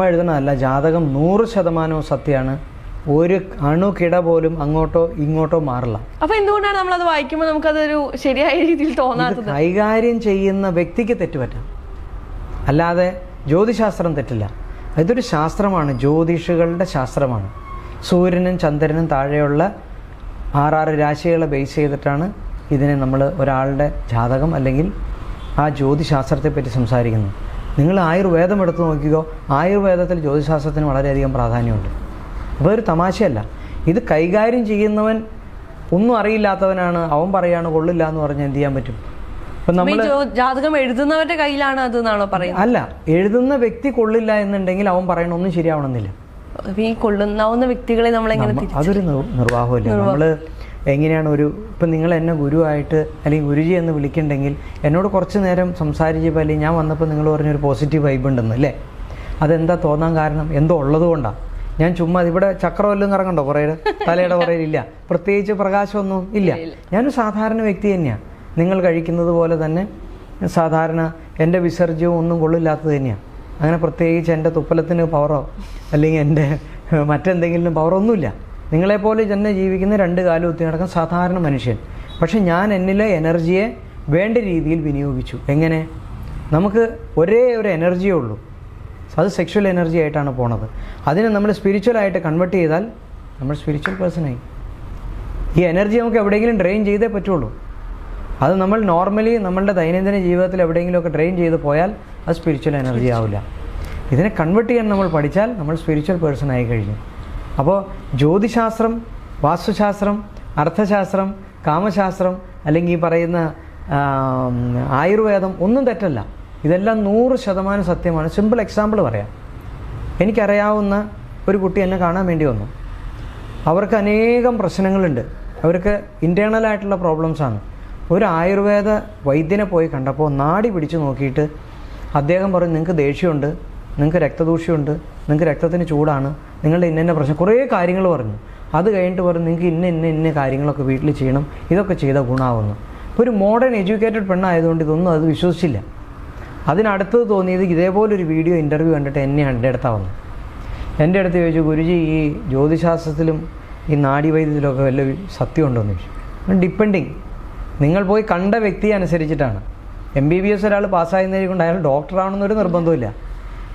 ചുമ്മാ ജാതകം നൂറ് ശതമാനവും സത്യമാണ്. ഒരു അണുകിട പോലും അങ്ങോട്ടോ ഇങ്ങോട്ടോ മാറില്ല. അപ്പൊ എന്തുകൊണ്ടാണ് നമ്മൾ അത് വായിക്കുമ്പോൾ നമുക്കതൊരു ശരിയായ രീതിയിൽ തോന്നാത്തത്? കൈകാര്യം ചെയ്യുന്ന വ്യക്തിക്ക് തെറ്റുപറ്റാം. അല്ലാതെ ജ്യോതിശാസ്ത്രം തെറ്റില്ല. ഇതൊരു ശാസ്ത്രമാണ് ജ്യോതിഷികളുടെ ശാസ്ത്രമാണ്. സൂര്യനും ചന്ദ്രനും താഴെയുള്ള ആറാറ് രാശികളെ ബേസ് ചെയ്തിട്ടാണ് ഇതിനെ നമ്മൾ ഒരാളുടെ ജാതകം അല്ലെങ്കിൽ ആ ജ്യോതിശാസ്ത്രത്തെപ്പറ്റി സംസാരിക്കുന്നത്. നിങ്ങൾ ആയുർവേദം എടുത്ത് നോക്കിക്കോ ആയുർവേദത്തിൽ ജ്യോതിശാസ്ത്രത്തിന് വളരെയധികം പ്രാധാന്യമുണ്ട്. അപ്പോൾ ഒരു തമാശയല്ല. ഇത് കൈകാര്യം ചെയ്യുന്നവൻ ഒന്നും അറിയില്ലാത്തവനാണ് അവൻ പറയാണ് കൊള്ളില്ല എന്ന് പറഞ്ഞാൽ എന്ത് ചെയ്യാൻ പറ്റും? ഇപ്പം അപ്പൊ നമ്മൾ ജാതകം എഴുതുന്നവരുടെ കയ്യിലാണ് അത് എന്നാണോ പറയുന്നത്? അല്ല എഴുതുന്ന വ്യക്തി കൊള്ളില്ല എന്നുണ്ടെങ്കിൽ അവൻ പറയണ ഒന്നും ശരിയാവണമെന്നില്ല. ഈ കൊള്ളുന്നാവുന്ന വ്യക്തികളെ നമ്മൾ എങ്ങനെ നമ്മ- അതൊരു നിർ- നിർവാഹമില്ല നമ്മൾ എങ്ങനെയാണ് ഒരു ഇപ്പം നിങ്ങൾ എന്നെ ഗുരുവായിട്ട് അല്ലെങ്കിൽ ഗുരുജി എന്ന് വിളിക്കണ്ടെങ്കിൽ എന്നോട് കുറച്ച് നേരം സംസാരിച്ചപ്പോൾ അല്ലെങ്കിൽ ഞാൻ വന്നപ്പോൾ നിങ്ങൾ പറഞ്ഞൊരു പോസിറ്റീവ് വൈബ് ഉണ്ടെന്ന് അല്ലേ? അതെന്താ തോന്നാൻ കാരണം? എന്തോ ഉള്ളതുകൊണ്ടാണ് ഞാൻ ചുമ്മാ ഇവിടെ ചക്രം എല്ലാം കറങ്ങണ്ടോ കുറേ തലയുടെ പുറയിൽ ഇല്ല. പ്രത്യേകിച്ച് പ്രകാശമൊന്നും ഇല്ല. ഞാനൊരു സാധാരണ വ്യക്തി തന്നെയാണ് നിങ്ങൾ കഴിക്കുന്നത് പോലെ തന്നെ സാധാരണ എന്റെ വിസർജ്യവും ഒന്നും കൊള്ളില്ലാത്തത് തന്നെയാണ് അങ്ങനെ പ്രത്യേകിച്ച് എന്റെ തുപ്പലത്തിന് പവറോ അല്ലെങ്കിൽ എന്റെ മറ്റെന്തെങ്കിലും പവറോ ഒന്നുമില്ല. നിങ്ങളെപ്പോലെ തന്നെ ജീവിക്കുന്ന രണ്ട് കാലം ഒത്തി നടക്കുന്ന സാധാരണ മനുഷ്യൻ. പക്ഷെ ഞാൻ എന്നിലെ എനർജിയെ വേണ്ട രീതിയിൽ വിനിയോഗിച്ചു. എങ്ങനെ? നമുക്ക് ഒരേ ഒരു എനർജിയേ ഉള്ളൂ. അത് സെക്ഷൽ എനർജി ആയിട്ടാണ് പോണത്. അതിനെ നമ്മൾ സ്പിരിച്വലായിട്ട് കൺവെർട്ട് ചെയ്താൽ നമ്മൾ സ്പിരിച്വൽ പേഴ്സണായി ഈ എനർജി നമുക്ക് എവിടെയെങ്കിലും ഡ്രെയിൻ ചെയ്തേ പറ്റുള്ളൂ. അത് നമ്മൾ നോർമലി നമ്മളുടെ ദൈനംദിന ജീവിതത്തിൽ എവിടെയെങ്കിലുമൊക്കെ ഡ്രെയിൻ ചെയ്ത് പോയാൽ അത് സ്പിരിച്വൽ എനർജി ആവില്ല. ഇതിനെ കൺവെർട്ട് ചെയ്യാൻ നമ്മൾ പഠിച്ചാൽ നമ്മൾ സ്പിരിച്വൽ പേഴ്സൺ ആയി കഴിഞ്ഞു. അപ്പോൾ ജ്യോതിശാസ്ത്രം വാസ്തുശാസ്ത്രം അർത്ഥശാസ്ത്രം കാമശാസ്ത്രം അല്ലെങ്കിൽ ഈ പറയുന്ന ആയുർവേദം ഒന്നും തെറ്റല്ല. ഇതെല്ലാം നൂറ് ശതമാനം സത്യമാണ്. സിമ്പിൾ എക്സാമ്പിൾ പറയാം. എനിക്കറിയാവുന്ന ഒരു കുട്ടി എന്നെ കാണാൻ വേണ്ടി വന്നു. അവർക്ക് അനേകം പ്രശ്നങ്ങളുണ്ട്. അവർക്ക് ഇന്റേണലായിട്ടുള്ള പ്രോബ്ലംസാണ് ഒരു ആയുർവേദ വൈദ്യനെ പോയി കണ്ടപ്പോൾ നാടി പിടിച്ച് നോക്കിയിട്ട് അദ്ദേഹം പറഞ്ഞു നിങ്ങൾക്ക് ദേഷ്യമുണ്ട് നിങ്ങൾക്ക് രക്തദൂഷ്യമുണ്ട് നിങ്ങൾക്ക് രക്തത്തിന് ചൂടാണ് നിങ്ങളുടെ ഇന്ന പ്രശ്നം കുറേ കാര്യങ്ങൾ പറഞ്ഞു. അത് കഴിഞ്ഞിട്ട് പറഞ്ഞു നിങ്ങൾക്ക് ഇന്ന ഇന്ന ഇന്ന കാര്യങ്ങളൊക്കെ വീട്ടിൽ ചെയ്യണം ഇതൊക്കെ ചെയ്ത ഗുണമാവുന്നു ഒരു മോഡേൺ എഡ്യൂക്കേറ്റഡ് പെണ്ണായതുകൊണ്ട് ഇതൊന്നും അത് വിശ്വസിച്ചില്ല. അതിനടുത്തത് തോന്നിയത് ഇതേപോലൊരു വീഡിയോ ഇന്റർവ്യൂ കണ്ടിട്ട് എന്നെയാണ് എന്റെ അടുത്താണ് വന്നത്. എന്റെ അടുത്ത് ചോദിച്ചു ഗുരുജി ഈ ജ്യോതിശാസ്ത്രത്തിലും ഈ നാഡീവൈദ്യത്തിലൊക്കെ വല്ല സത്യം ഉണ്ടോയെന്ന് ചോദിച്ചു. ഡിപ്പെൻഡിങ് നിങ്ങൾ പോയി കണ്ട വ്യക്തിയെ അനുസരിച്ചിട്ടാണ്. എം ബി ബി എസ് ഒരാൾ പാസ്സാകുന്നതിനെ കൊണ്ട് അയാൾ ഡോക്ടറാണെന്നൊരു നിർബന്ധമില്ല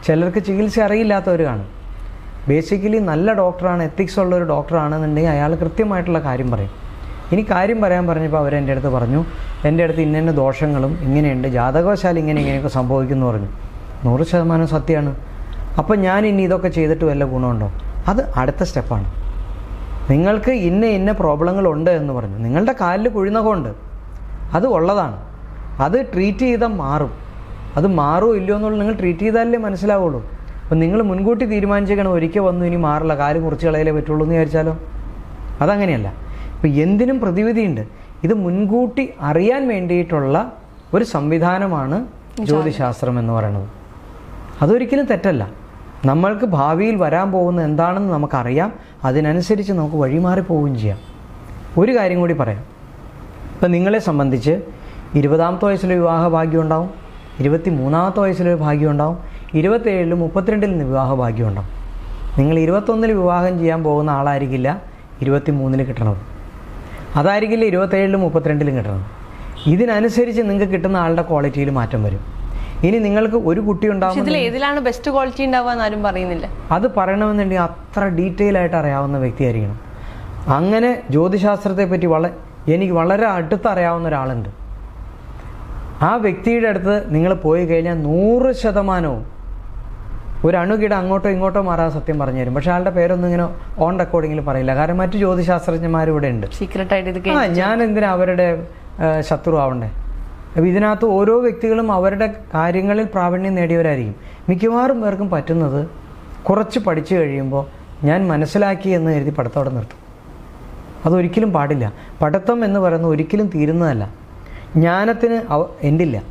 ചിലർക്ക് ചികിത്സ അറിയില്ലാത്തവർ കാണും. ബേസിക്കലി നല്ല ഡോക്ടറാണ് എത്തിക്സ് ഉള്ള ഒരു ഡോക്ടറാണെന്നുണ്ടെങ്കിൽ അയാൾ കൃത്യമായിട്ടുള്ള കാര്യം പറയും. ഇനി കാര്യം പറയാൻ പറഞ്ഞപ്പോൾ അവർ എന്റെ അടുത്ത് പറഞ്ഞു എന്റെ അടുത്ത് ഇന്ന ദോഷങ്ങളും ഇങ്ങനെയുണ്ട് ജാതകവശാൽ ഇങ്ങനെ ഇങ്ങനെയൊക്കെ സംഭവിക്കുന്നു പറഞ്ഞു. നൂറ് ശതമാനം സത്യമാണ്. അപ്പം ഞാൻ ഇനി ഇതൊക്കെ ചെയ്തിട്ട് വല്ല ഗുണമുണ്ടോ? അത് അടുത്ത സ്റ്റെപ്പാണ് നിങ്ങൾക്ക് ഇന്ന ഇന്ന പ്രോബ്ലങ്ങളുണ്ട് എന്ന് പറഞ്ഞു. നിങ്ങളുടെ കാലിൽ കുഴിനകമുണ്ട്. അത് ഉള്ളതാണ്. അത് ട്രീറ്റ് ചെയ്താൽ മാറും. അത് മാറുമോ ഇല്ലയോ എന്നുള്ളത് നിങ്ങൾ ട്രീറ്റ് ചെയ്താലേ മനസ്സിലാവുള്ളൂ. അപ്പം നിങ്ങൾ മുൻകൂട്ടി തീരുമാനിച്ചേക്കണം ഒരിക്കൽ വന്നു ഇനി മാറില്ല കാൽ കുറച്ച് കളയിലേ പറ്റുള്ളൂ എന്ന് വിചാരിച്ചാലോ? അതങ്ങനെയല്ല. ഇപ്പം എന്തിനും പ്രതിവിധിയുണ്ട്. ഇത് മുൻകൂട്ടി അറിയാൻ വേണ്ടിയിട്ടുള്ള ഒരു സംവിധാനമാണ് ജ്യോതിശാസ്ത്രം എന്ന് പറയുന്നത്. അതൊരിക്കലും തെറ്റല്ല. നമ്മൾക്ക് ഭാവിയിൽ വരാൻ പോകുന്ന എന്താണെന്ന് നമുക്കറിയാം. അതിനനുസരിച്ച് നമുക്ക് വഴിമാറി പോവുകയും ചെയ്യാം. ഒരു കാര്യം കൂടി പറയാം. ഇപ്പം നിങ്ങളെ സംബന്ധിച്ച് ഇരുപതാമത്തെ വയസ്സിൽ വിവാഹ ഭാഗ്യം ഉണ്ടാവും. ഇരുപത്തി മൂന്നാമത്തെ വയസ്സിൽ ഭാഗ്യം ഉണ്ടാവും. ഇരുപത്തേഴിലും മുപ്പത്തിരണ്ടിൽ വിവാഹ ഭാഗ്യം ഉണ്ടാവും നിങ്ങൾ ഇരുപത്തൊന്നിൽ വിവാഹം ചെയ്യാൻ പോകുന്ന ആളായിരിക്കില്ല ഇരുപത്തി മൂന്നിൽ കിട്ടണത്. അതായിരിക്കില്ല ഇരുപത്തേഴിലും മുപ്പത്തിരണ്ടിലും കിട്ടണത്. ഇതിനനുസരിച്ച് നിങ്ങൾക്ക് കിട്ടുന്ന ആളുടെ ക്വാളിറ്റിയിൽ മാറ്റം വരും. ഇനി നിങ്ങൾക്ക് ഒരു കുട്ടി ഉണ്ടാവും ഏതിലാണ് ബെസ്റ്റ് ക്വാളിറ്റി ഉണ്ടാവുക ആരും പറയുന്നില്ല. അത് പറയണമെന്നുണ്ടെങ്കിൽ അത്ര ഡീറ്റെയിൽ ആയിട്ട് അറിയാവുന്ന വ്യക്തിയായിരിക്കണം. അങ്ങനെ ജ്യോതിശാസ്ത്രത്തെ പറ്റി വള എനിക്ക് വളരെ അടുത്ത് അറിയാവുന്ന ഒരാളുണ്ട്. ആ വ്യക്തിയുടെ അടുത്ത് നിങ്ങൾ പോയി കഴിഞ്ഞാൽ നൂറ് ശതമാനവും ഒരു അണുകിട അങ്ങോട്ടോ ഇങ്ങോട്ടോ മാറാതെ സത്യം പറഞ്ഞു തരും. പക്ഷെ ആളുടെ പേരൊന്നും ഇങ്ങനെ ഓൺ റെക്കോർഡിങ്ങിൽ പറയില്ല. കാരണം മറ്റു ജ്യോതിശാസ്ത്രജ്ഞന്മാർ ഇവിടെ ഉണ്ട്. സീക്രട്ട് ആയിട്ട് ഇത് ആ ഞാൻ എന്തിനാ അവരുടെ ശത്രു ആവണ്ടേ? അപ്പോൾ ഇതിനകത്ത് ഓരോ വ്യക്തികളും അവരുടെ കാര്യങ്ങളിൽ പ്രാവീണ്യം നേടിയവരായിരിക്കും. മിക്കവാറും പേർക്കും പറ്റുന്നത് കുറച്ച് പഠിച്ചു കഴിയുമ്പോൾ ഞാൻ മനസ്സിലാക്കി എന്ന് കരുതി പഠിത്തം നിർത്തും. അതൊരിക്കലും പാടില്ല. പഠിത്തം എന്ന് പറയുന്നത് ഒരിക്കലും തീരുന്നതല്ല. ജ്ഞാനത്തിന് അവ എൻഡില്ല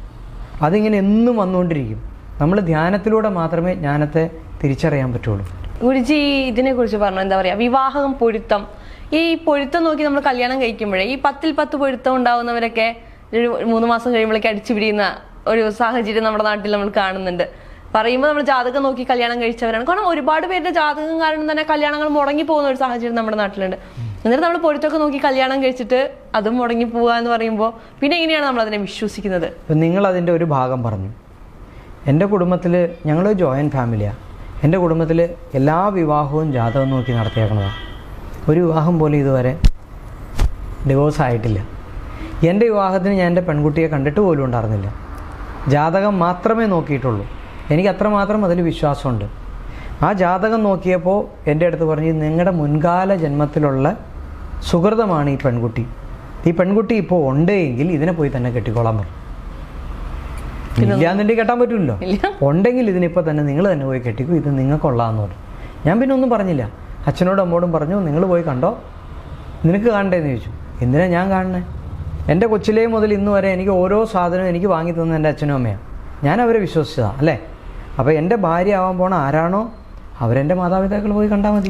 അതിങ്ങനെ എന്നും വന്നുകൊണ്ടിരിക്കും. നമ്മൾ ധ്യാനത്തിലൂടെ മാത്രമേ ജ്ഞാനത്തെ തിരിച്ചറിയാൻ പറ്റുള്ളൂ. ഗുരുജി ഇതിനെ കുറിച്ച് പറഞ്ഞു. എന്താ പറയാ? വിവാഹം പൊരുത്തം. ഈ പൊരുത്തം നോക്കി നമ്മൾ കല്യാണം കഴിക്കുമ്പോഴേ ഈ പത്തിൽ പത്ത് പൊരുത്തം ഉണ്ടാവുന്നവരൊക്കെ ഒരു മൂന്ന് മാസം കഴിയുമ്പോഴേക്ക് അടിച്ചു പിടിയുന്ന ഒരു സാഹചര്യം നമ്മുടെ നാട്ടിൽ നമ്മൾ കാണുന്നുണ്ട്. പറയുമ്പോൾ നമ്മൾ ജാതകം നോക്കി കല്യാണം കഴിച്ചവരാണ്. കാരണം ഒരുപാട് പേരുടെ ജാതകം കാരണം തന്നെ കല്യാണങ്ങൾ മുടങ്ങി പോകുന്ന ഒരു സാഹചര്യം നമ്മുടെ നാട്ടിലുണ്ട്. എന്നിട്ട് നമ്മൾ പൊരുത്തൊക്കെ നോക്കി കല്യാണം കഴിച്ചിട്ട് അതും മുടങ്ങി പോവുക എന്ന് പറയുമ്പോൾ പിന്നെ എങ്ങനെയാണ് നമ്മൾ അതിനെ വിശ്വസിക്കുന്നത്? നിങ്ങൾ അതിന്റെ ഒരു ഭാഗം പറഞ്ഞു. എന്റെ കുടുംബത്തിൽ ഞങ്ങൾ ജോയിന്റ് ഫാമിലിയാണ് എന്റെ കുടുംബത്തിൽ എല്ലാ വിവാഹവും ജാതകം നോക്കി നടത്തിയേക്കുന്നതാണ് ഒരു വിവാഹം പോലും ഇതുവരെ ഡിവോഴ്സ് ആയിട്ടില്ല. എന്റെ വിവാഹത്തിന് ഞാൻ എന്റെ പെൺകുട്ടിയെ കണ്ടിട്ട് പോലും ഉണ്ടായിരുന്നില്ല. ജാതകം മാത്രമേ നോക്കിയിട്ടുള്ളൂ. എനിക്ക് അത്രമാത്രം അതിൽ വിശ്വാസമുണ്ട്. ആ ജാതകം നോക്കിയപ്പോൾ എന്റെ അടുത്ത് പറഞ്ഞ് നിങ്ങളുടെ മുൻകാല ജന്മത്തിലുള്ള സുഹൃതമാണ് ഈ പെൺകുട്ടി. ഈ പെൺകുട്ടി ഇപ്പോൾ ഉണ്ട് എങ്കിൽ ഇതിനെ പോയി തന്നെ കെട്ടിക്കോളാൻ പറഞ്ഞു ഇല്ലാന്നുണ്ടെങ്കിൽ കെട്ടാൻ പറ്റില്ലല്ലോ ഉണ്ടെങ്കിൽ ഇതിനിപ്പോൾ തന്നെ നിങ്ങൾ തന്നെ പോയി കെട്ടിക്കും ഇത് നിങ്ങൾക്കുള്ളതാന്ന് പറഞ്ഞു. ഞാൻ പിന്നെ ഒന്നും പറഞ്ഞില്ല. അച്ഛനോടും അമ്മോടും പറഞ്ഞു നിങ്ങൾ പോയി കണ്ടോ? നിനക്ക് കാണണ്ടേന്ന് ചോദിച്ചു. എന്തിനാ ഞാൻ കാണണേ എന്റെ കൊച്ചിലേ മുതൽ ഇന്ന് വരെ എനിക്ക് ഓരോ സാധനവും എനിക്ക് വാങ്ങി തന്ന എന്റെ അച്ഛനും അമ്മയാണ് ഞാൻ അവരെ വിശ്വസിച്ചതാണ് അല്ലേ? അപ്പോൾ എന്റെ ഭാര്യ ആവാൻ പോണ ആരാണോ? അവരെന്റെ മാതാപിതാക്കൾ പോയി കണ്ടാൽ മതി.